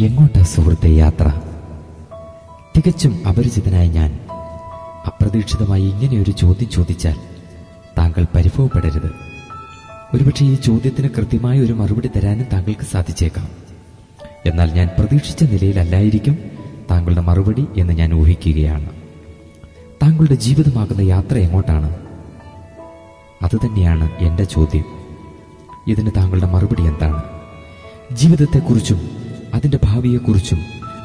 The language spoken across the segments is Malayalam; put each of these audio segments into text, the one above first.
എങ്ങോട്ടാ സുഹൃത്തെ യാത്ര? തികച്ചും അപരിചിതനായ ഞാൻ. അപ്രതീക്ഷിതമായി ഇങ്ങനെയൊരു ചോദ്യം ചോദിച്ചാൽ താങ്കൾ പരിഭവപ്പെടരുത്. ഒരുപക്ഷെ ഈ ചോദ്യത്തിന് കൃത്യമായ ഒരു മറുപടി തരാനും താങ്കൾക്ക് സാധിച്ചേക്കാം. എന്നാൽ ഞാൻ പ്രതീക്ഷിച്ച നിലയിലല്ലായിരിക്കും താങ്കളുടെ മറുപടി എന്ന് ഞാൻ ഊഹിക്കുകയാണ്. താങ്കളുടെ ജീവിതമാകുന്ന യാത്ര എങ്ങോട്ടാണ്? അതുതന്നെയാണ് എന്റെ ചോദ്യം. ഇതിന് താങ്കളുടെ മറുപടി എന്താണ്? ജീവിതത്തെക്കുറിച്ചും അതിന്റെ ഭാവിയെക്കുറിച്ചും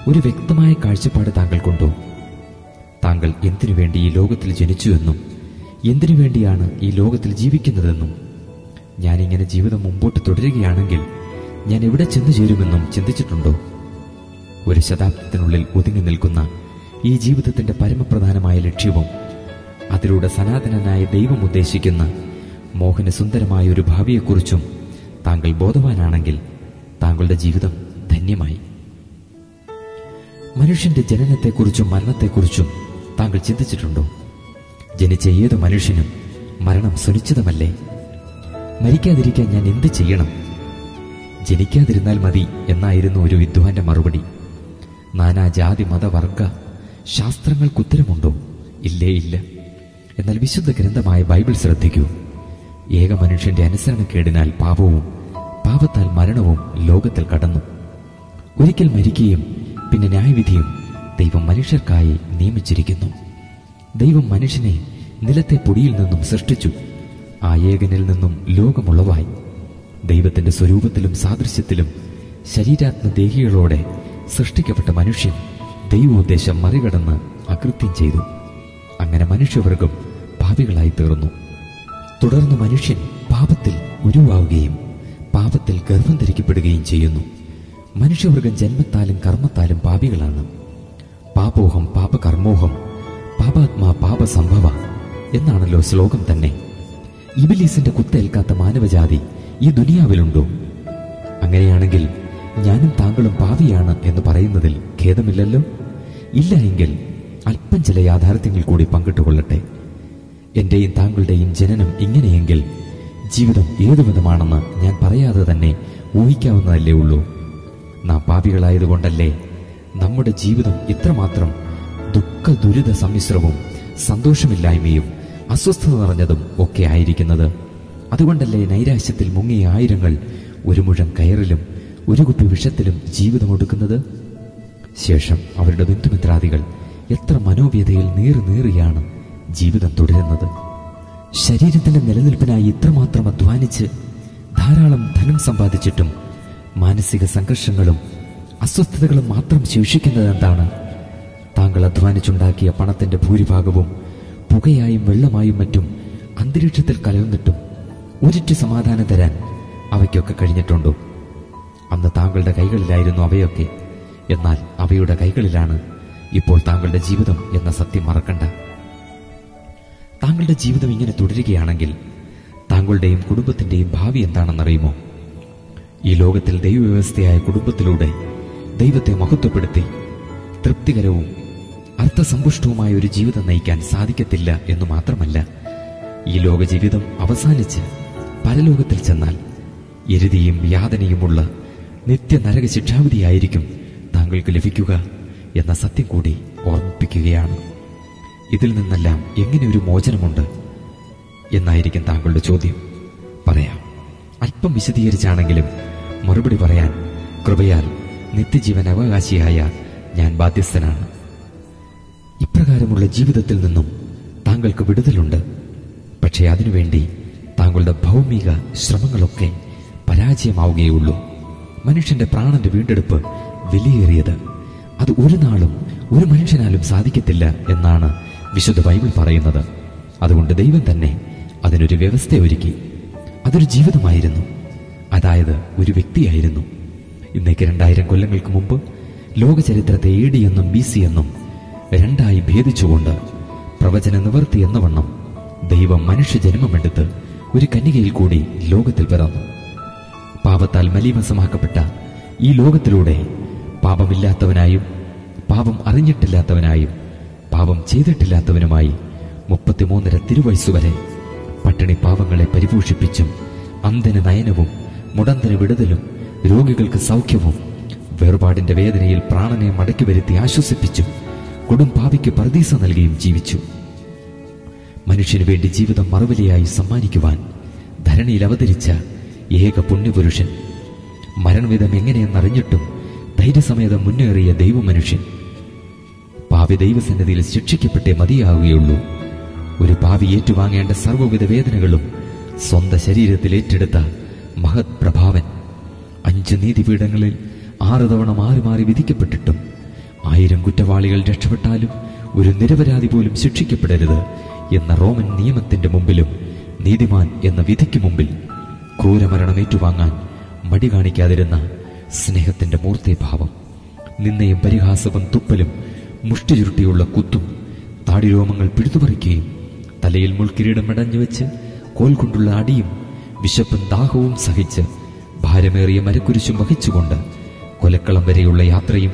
ഒരു വ്യക്തമായ കാഴ്ചപ്പാട് താങ്കൾക്കുണ്ടോ താങ്കൾ എന്തിനു വേണ്ടി ഈ ലോകത്തിൽ ജനിച്ചുവെന്നും എന്തിനു വേണ്ടിയാണ് ഈ ലോകത്തിൽ ജീവിക്കുന്നതെന്നും. ഞാനിങ്ങനെ ജീവിതം മുമ്പോട്ട് തുടരുകയാണെങ്കിൽ ഞാൻ എവിടെ ചെന്നു ചേരുമെന്നും ചിന്തിച്ചിട്ടുണ്ടോ? ഒരു ശതാബ്ദത്തിനുള്ളിൽ ഒതുങ്ങി നിൽക്കുന്ന ഈ ജീവിതത്തിന്റെ പരമപ്രധാനമായ ലക്ഷ്യവും അതിലൂടെ സനാതനനായ ദൈവം ഉദ്ദേശിക്കുന്ന മോഹന സുന്ദരമായ ഒരു ഭാവിയെക്കുറിച്ചും താങ്കൾ ബോധവാനാണെങ്കിൽ താങ്കളുടെ ജീവിതം ധന്യമായി മനുഷ്യന്റെ ജനനത്തെക്കുറിച്ചും മരണത്തെക്കുറിച്ചും താങ്കൾ ചിന്തിച്ചിട്ടുണ്ടോ? ജനിച്ച ഏത് മനുഷ്യനും മരണം സുനിശ്ചിതമല്ലേ? മരിക്കാതിരിക്കാൻ ഞാൻ എന്ത് ചെയ്യണം? ജനിക്കാതിരുന്നാൽ മതി എന്നായിരുന്നു ഒരു വിദ്വാന്റെ മറുപടി. നാനാ ജാതി മതവർഗ ശാസ്ത്രങ്ങൾക്ക് ഉത്തരമുണ്ടോ? ഇല്ലേ ഇല്ല. എന്നാൽ വിശുദ്ധ ഗ്രന്ഥമായ ബൈബിൾ ശ്രദ്ധിക്കൂ. ഏക മനുഷ്യന്റെ അനുസരണക്കേടിനാൽ പാപവും പാപത്താൽ മരണവും ലോകത്തിൽ കടന്നു. ഒരിക്കൽ മരിക്കുകയും പിന്നെ ന്യായവിധിയും ദൈവം മനുഷ്യർക്കായി നിയമിച്ചിരിക്കുന്നു. ദൈവം മനുഷ്യനെ നിലത്തെ പൊടിയിൽ നിന്നും സൃഷ്ടിച്ചു. ആ ഏകനിൽ നിന്നും ലോകമുള്ളവായി ദൈവത്തിന്റെ സ്വരൂപത്തിലും സാദൃശ്യത്തിലും ശരീരാത്മദേഹികളോടെ സൃഷ്ടിക്കപ്പെട്ട മനുഷ്യൻ ദൈവോദ്ദേശം മറികടന്ന് അകൃത്യം ചെയ്തു. അങ്ങനെ മനുഷ്യവർഗം പാപികളായി തീർന്നു. തുടർന്ന് മനുഷ്യൻ പാപത്തിൽ ഉരുവാവുകയും പാപത്തിൽ ഗർഭം ധരിക്കപ്പെടുകയും ചെയ്യുന്നു. മനുഷ്യവർഗം ജന്മത്താലും കർമ്മത്താലും പാപികളാണ്. പാപോഹം പാപകർമ്മോഹം പാപാത്മാ പാപസംഭവ എന്നാണല്ലോ ശ്ലോകം തന്നെ. ഇബിലീസിന്റെ കുത്തേൽക്കാത്ത മാനവജാതി ഈ ദുനിയാവിലുണ്ടോ? അങ്ങനെയാണെങ്കിൽ ഞാനും താങ്കളും പാവിയാണ് എന്ന് പറയുന്നതിൽ ഖേദമില്ലല്ലോ? ഇല്ല എങ്കിൽ അല്പം ചില യാഥാർത്ഥ്യങ്ങൾ കൂടി പങ്കിട്ടുകൊള്ളട്ടെ. എന്റെയും താങ്കളുടെയും ജനനം ഇങ്ങനെയെങ്കിൽ ജീവിതം ഏതുവിധമാണെന്ന് ഞാൻ പറയാതെ തന്നെ ഊഹിക്കാവുന്നതല്ലേ ഉള്ളൂ. നാം പാപികളായതുകൊണ്ടല്ലേ നമ്മുടെ ജീവിതം ഇത്രമാത്രം ദുഃഖ ദുരിത സമ്മിശ്രവും സന്തോഷമില്ലായ്മയും അസ്വസ്ഥത നിറഞ്ഞതും ഒക്കെ ആയിരിക്കുന്നത്? അതുകൊണ്ടല്ലേ നൈരാശ്യത്തിൽ മുങ്ങിയ ആയിരങ്ങൾ ഒരു മുഴം കയറിലും ഒരു കുപ്പി വിഷത്തിലും ജീവിതം ഒടുക്കുന്നത്? ശേഷം അവരുടെ ബന്ധുമിത്രാദികൾ എത്ര മനോവ്യതയിൽ നീറി നീറിയാണ് ജീവിതം തുടരുന്നത്. ശരീരത്തിന്റെ നിലനിൽപ്പിനായി ഇത്രമാത്രം അധ്വാനിച്ച് ധാരാളം ധനം സമ്പാദിച്ചിട്ടും മാനസിക സംഘർഷങ്ങളും അസ്വസ്ഥതകളും മാത്രം ശേഷിക്കുന്നത് എന്താണ്? താങ്കൾ അധ്വാനിച്ചുണ്ടാക്കിയ പണത്തിന്റെ ഭൂരിഭാഗവും പുകയായും വെള്ളമായും മറ്റും അന്തരീക്ഷത്തിൽ കലർന്നിട്ടും ഉരുറ്റ് സമാധാനം തരാൻ അവയ്ക്കൊക്കെ കഴിഞ്ഞിട്ടുണ്ടോ? അന്ന് താങ്കളുടെ കൈകളിലായിരുന്നു അവയൊക്കെ. എന്നാൽ അവയുടെ കൈകളിലാണ് ഇപ്പോൾ താങ്കളുടെ ജീവിതം എന്ന സത്യം മറക്കണ്ട. താങ്കളുടെ ജീവിതം ഇങ്ങനെ തുടരുകയാണെങ്കിൽ താങ്കളുടെയും കുടുംബത്തിന്റെയും ഭാവി എന്താണെന്നറിയുമോ? ഈ ലോകത്തിൽ ദൈവവ്യവസ്ഥയായ കുടുംബത്തിലൂടെ ദൈവത്തെ മഹത്വപ്പെടുത്തി തൃപ്തികരവും അർത്ഥസമ്പുഷ്ടവുമായ ഒരു ജീവിതം നയിക്കാൻ സാധിക്കത്തില്ല എന്ന് മാത്രമല്ല ഈ ലോക ജീവിതം അവസാനിച്ച് പരലോകത്തിൽ ചെന്നാൽ എരുതിയും യാതനയുമുള്ള നിത്യ നരക ശിക്ഷാവിധിയായിരിക്കും താങ്കൾക്ക് ലഭിക്കുക എന്ന സത്യം കൂടി ഓർമ്മിപ്പിക്കുകയാണ്. ഇതിൽ നിന്നെല്ലാം എങ്ങനെ ഒരു മോചനമുണ്ട് എന്നായിരിക്കും താങ്കളുടെ ചോദ്യം. പറയാം. അല്പം വിശദീകരിച്ചാണെങ്കിലും മറുപടി പറയാൻ കൃപയാൽ നിത്യജീവൻ അവകാശിയായ ഞാൻ ബാധ്യസ്ഥനാണ്. ഇപ്രകാരമുള്ള ജീവിതത്തിൽ നിന്നും താങ്കൾക്ക് വിടുതലുണ്ട്. പക്ഷേ അതിനുവേണ്ടി താങ്കളുടെ ഭൗമിക ശ്രമങ്ങളൊക്കെ പരാജയമാവുകയുള്ളൂ. മനുഷ്യന്റെ പ്രാണന്റെ വീണ്ടെടുപ്പ് വിലയേറിയത് അത് ഒരു നാളും ഒരു മനുഷ്യനാലും സാധിക്കത്തില്ല എന്നാണ് വിശുദ്ധ ബൈബിൾ പറയുന്നത്. അതുകൊണ്ട് ദൈവം തന്നെ അതിനൊരു വ്യവസ്ഥ ഒരുക്കി അതൊരു ജീവിതമായിരുന്നു. അതായത് ഒരു വ്യക്തിയായിരുന്നു. ഇന്നേക്ക് രണ്ടായിരം കൊല്ലങ്ങൾക്ക് മുമ്പ് ലോകചരിത്രത്തെ എ ഡി എന്നും ബി സി എന്നും രണ്ടായി ഭേദിച്ചുകൊണ്ട് പ്രവചന നിവർത്തി എന്ന വണ്ണം ദൈവം മനുഷ്യ ജന്മമെടുത്ത് ഒരു കന്യകയിൽ കൂടി ലോകത്തിൽ പിറന്നു. പാപത്താൽ മലീമസമാക്കപ്പെട്ട ഈ ലോകത്തിലൂടെ പാപമില്ലാത്തവനായും പാപം അറിഞ്ഞിട്ടില്ലാത്തവനായും പാപം ചെയ്തിട്ടില്ലാത്തവനുമായി മുപ്പത്തിമൂന്നര തിരുവയസ്സുവരെ പട്ടിണി പാവങ്ങളെ പരിപോഷിപ്പിച്ചും അന്ധന് നയനവും മുടന്തന് വിടുതലും രോഗികൾക്ക് സൗഖ്യവും വേർപാടിന്റെ വേദനയിൽ പ്രാണനെ മടക്കി വരുത്തി ആശ്വസിപ്പിച്ചു കൊടും പാപിക്ക് പർദീസ നൽകിയും ജീവിച്ചു. മനുഷ്യന് വേണ്ടി ജീവിതം മറുവിലയായി സമ്മാനിക്കുവാൻ ധരണിയിൽ അവതരിച്ച ഏക പുണ്യപുരുഷൻ. മരണവിധം എങ്ങനെയെന്നറിഞ്ഞിട്ടും ധൈര്യസമേതം മുന്നേറിയ ദൈവമനുഷ്യൻ. പാവി ദൈവസന്നിധിയിൽ ശിക്ഷിക്കപ്പെട്ടേ മതിയാവുകയുള്ളൂ. ഒരു പാവി ഏറ്റുവാങ്ങേണ്ട സർവവിധ വേദനകളും സ്വന്തം ശരീരത്തിൽ ഏറ്റെടുത്ത മഹത് പ്രഭാവൻ. അഞ്ച് നീതിപീഠങ്ങളിൽ ആറ് തവണ മാറി മാറി വിധിക്കപ്പെട്ടിട്ടും ആയിരം കുറ്റവാളികൾ രക്ഷപ്പെട്ടാലും ഒരു നിരപരാധി പോലും ശിക്ഷിക്കപ്പെടരുത് എന്ന റോമൻ നിയമത്തിന്റെ മുമ്പിലും നീതിമാൻ എന്ന വിധിക്ക് മുമ്പിൽ ക്രൂരമരണം ഏറ്റുവാങ്ങാൻ മടി കാണിക്കാതിരുന്ന സ്നേഹത്തിന്റെ മൂർത്തിഭാവം നിന്നയും പരിഹാസവും തുപ്പലും മുഷ്ടി ചുരുട്ടിയുള്ള കുത്തും താടിരോമങ്ങൾ പിഴുതുപറിക്കുകയും തലയിൽ മുൾക്കിരീടം അടഞ്ഞു വെച്ച് കോൽ കൊണ്ടുള്ള അടിയും വിശപ്പും ദാഹവും സഹിച്ച് ഭാരമേറിയ മരക്കുരിശും വഹിച്ചുകൊണ്ട് കൊലക്കളം വരെയുള്ള യാത്രയും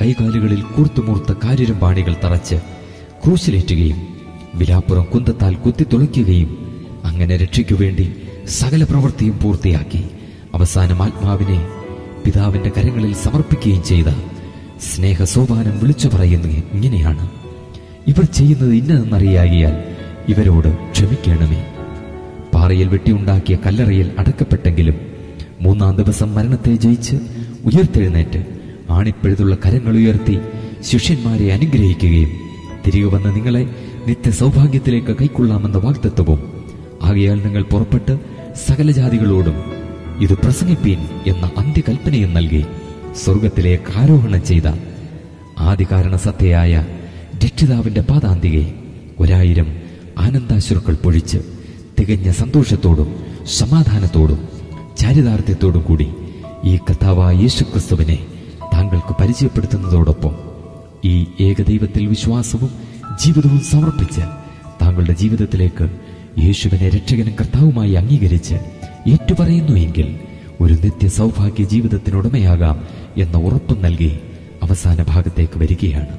കൈകാലുകളിൽ കൂർത്തുമൂർത്ത കാരിരും പാണികൾ തറച്ച് ക്രൂശിലേറ്റുകയും വിലാപ്പുറം കുന്തത്താൽ കുത്തിത്തുളയ്ക്കുകയും അങ്ങനെ രക്ഷയ്ക്കു വേണ്ടി സകല പ്രവൃത്തിയും പൂർത്തിയാക്കി അവസാനം ആത്മാവിനെ പിതാവിന്റെ കരങ്ങളിൽ സമർപ്പിക്കുകയും ചെയ്ത സ്നേഹ സോപാനം വിളിച്ചു പറയുന്നത് ഇങ്ങനെയാണ്. ഇവർ ചെയ്യുന്നത് ഇന്നതെന്നറിയാകിയാൽ ഇവരോട് ക്ഷമിക്കണമേ. പാറയിൽ വെട്ടിയുണ്ടാക്കിയ കല്ലറയിൽ അടക്കപ്പെട്ടെങ്കിലും മൂന്നാം ദിവസം മരണത്തെ ജയിച്ച് ഉയർത്തെഴുന്നേറ്റ് ആണിപ്പഴുതുള്ള കരങ്ങൾ ഉയർത്തി ശിഷ്യന്മാരെ അനുഗ്രഹിക്കുകയും തിരികെ വന്ന് നിങ്ങളെ നിത്യ സൗഭാഗ്യത്തിലേക്ക് കൈക്കൊള്ളാമെന്ന വാക്തത്വവും ആകയാൽ നിങ്ങൾ പുറപ്പെട്ട് സകല ജാതികളോടും ഇത് പ്രസംഗിപ്പീൻ എന്ന അന്ത്യകൽപ്പനയും നൽകി സ്വർഗത്തിലേക്ക് ആരോഹണം ചെയ്ത ആദികാരണ സത്യയായ രക്ഷിതാവിന്റെ പാതാന്തികെ ഒരായിരം ആനന്ദാശ്രുക്കൾ പൊഴിച്ച് തികഞ്ഞ സന്തോഷത്തോടും സമാധാനത്തോടും ചാരിതാർത്ഥ്യത്തോടും കൂടി ഈ കഥാവായ യേശുക്രിസ്തുവിനെ താങ്കൾക്ക് പരിചയപ്പെടുത്തുന്നതോടൊപ്പം ഈ ഏകദൈവത്തിൽ വിശ്വാസവും ജീവിതവും സമർപ്പിച്ച് താങ്കളുടെ ജീവിതത്തിലേക്ക് യേശുവിനെ രക്ഷകനും കർത്താവുമായി അംഗീകരിച്ച് ഏറ്റുപറയുന്നു എങ്കിൽ ഒരു നിത്യ സൗഭാഗ്യ ജീവിതത്തിനുടമയാകാം എന്ന ഉറപ്പ് നൽകി അവസാന ഭാഗത്തേക്ക് വരികയാണ്.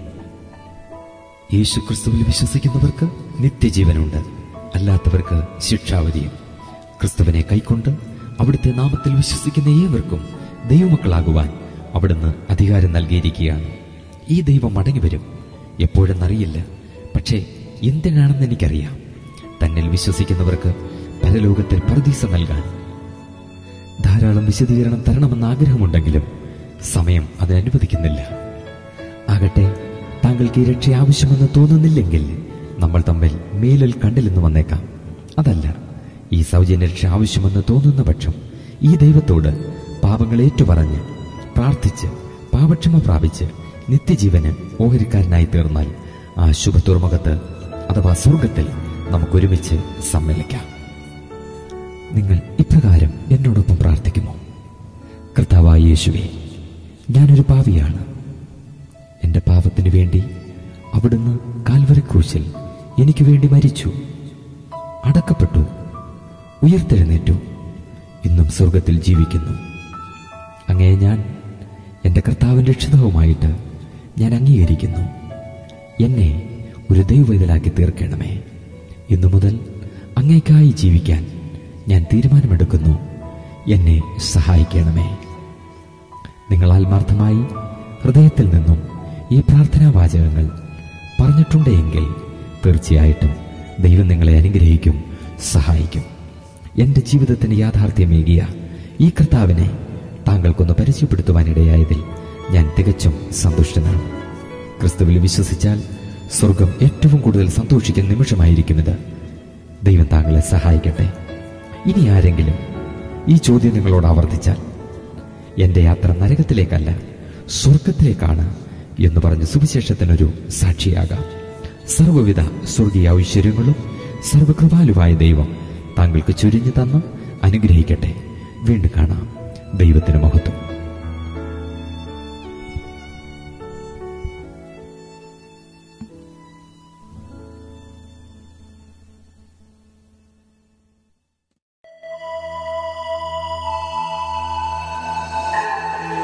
യേശുക്രിസ്തുവിൽ വിശ്വസിക്കുന്നവർക്ക് നിത്യജീവനുണ്ട്. അല്ലാത്തവർക്ക് ശിക്ഷാവധിയും. ക്രിസ്തുവിനെ കൈക്കൊണ്ട് അവിടുത്തെ നാമത്തിൽ വിശ്വസിക്കുന്ന ഏവർക്കും ദൈവമക്കളാകുവാൻ അവിടുന്ന് അധികാരം നൽകിയിരിക്കുകയാണ്. ഈ ദൈവം മടങ്ങി വരും. എപ്പോഴെന്നറിയില്ല. പക്ഷേ എന്തിനാണെന്ന് എനിക്കറിയാം. തന്നിൽ വിശ്വസിക്കുന്നവർക്ക് പരലോകത്തിൽ പ്രതീസ നൽകാൻ. ധാരാളം വിശദീകരണം തരണമെന്ന് ആഗ്രഹമുണ്ടെങ്കിലും സമയം അതിനനുവദിക്കുന്നില്ല ആകട്ടെ താങ്കൾക്ക് ഈ രക്ഷ ആവശ്യമെന്ന് തോന്നുന്നില്ലെങ്കിൽ നമ്മൾ തമ്മിൽ മേലിൽ കണ്ടില്ലെന്ന് വന്നേക്കാം. അതല്ല ഈ സൗജന്യ രക്ഷ ആവശ്യമെന്ന് തോന്നുന്ന പക്ഷം ഈ ദൈവത്തോട് പാപങ്ങൾ ഏറ്റുപറഞ്ഞ് പ്രാർത്ഥിച്ച് പാപക്ഷമ പ്രാപിച്ച് നിത്യജീവന് ഓഹരിക്കാരനായി തീർന്നാൽ ആ ശുഭത്തുറമുഖത്ത് അഥവാ സ്വർഗത്തിൽ നമുക്കൊരുമിച്ച് സമ്മേളിക്കാം. നിങ്ങൾ ഇപ്രകാരം എന്നോടൊപ്പം പ്രാർത്ഥിക്കുമോ? കർത്താവായ യേശുവേ ഞാനൊരു പാവിയാണ് എന്റെ പാപത്തിനു വേണ്ടി അവിടുന്ന് കാൽവരി ക്രൂശിൽ എനിക്ക് വേണ്ടി മരിച്ചു. അടക്കപ്പെട്ടു. ഉയർത്തെഴുന്നേറ്റു. ഇന്നും സ്വർഗത്തിൽ ജീവിക്കുന്നു. അങ്ങേ ഞാൻ എന്റെ കർത്താവിൻ രക്ഷിതവുമായിട്ട് ഞാൻ അംഗീകരിക്കുന്നു. എന്നെ ഒരു ദൈവവൈതലാക്കി തീർക്കണമേ. ഇന്നു മുതൽ അങ്ങേക്കായി ജീവിക്കാൻ ഞാൻ തീരുമാനമെടുക്കുന്നു. എന്നെ സഹായിക്കണമേ. നിങ്ങൾ ആത്മാർത്ഥമായി ഹൃദയത്തിൽ നിന്നും ഈ പ്രാർത്ഥനാ വാചകങ്ങൾ പറഞ്ഞിട്ടുണ്ടെങ്കിൽ തീർച്ചയായിട്ടും ദൈവം നിങ്ങളെ അനുഗ്രഹിക്കും സഹായിക്കും. എന്റെ ജീവിതത്തിന് യാഥാർത്ഥ്യമേകിയ ഈ കർത്താവിനെ താങ്കൾക്കൊന്ന് പരിചയപ്പെടുത്തുവാനിടയായതിൽ ഞാൻ തികച്ചും സന്തുഷ്ടനാണ്. ക്രിസ്തുവിൽ വിശ്വസിച്ചാൽ സ്വർഗം ഏറ്റവും കൂടുതൽ സന്തോഷിക്കുന്ന നിമിഷമായിരിക്കുമിത് ദൈവം താങ്കളെ സഹായിക്കട്ടെ. ഇനി ആരെങ്കിലും ഈ ചോദ്യം നിങ്ങളോട് ആവർത്തിച്ചാൽ എന്റെ യാത്ര നരകത്തിലേക്കല്ല സ്വർഗത്തിലേക്കാണ് എന്ന് പറഞ്ഞ് സുവിശേഷത്തിനൊരു സാക്ഷിയാകാം. സർവവിധ സ്വർഗീയ ഐശ്വര്യങ്ങളും സർവകൃപാലുവായ ദൈവം താങ്കൾക്ക് ചുരിഞ്ഞു തന്ന് അനുഗ്രഹിക്കട്ടെ. വീണ്ടും കാണാം. ദൈവത്തിന് മഹത്വം.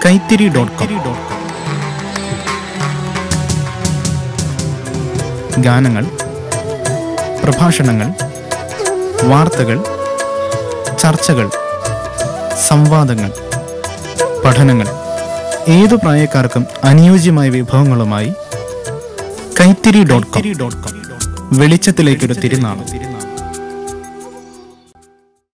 Kaithiri dot com. ഗാനങ്ങൾ പ്രഭാഷണങ്ങൾ വാർത്തകൾ ചർച്ചകൾ സംവാദങ്ങൾ പഠനങ്ങൾ ഏതു പ്രായക്കാർക്കും അനുയോജ്യമായ വിഭവങ്ങളുമായി കൈത്തിരി ഡോട്ട് കോം വെളിച്ചത്തിലേക്കൊരു തിരുനാളം.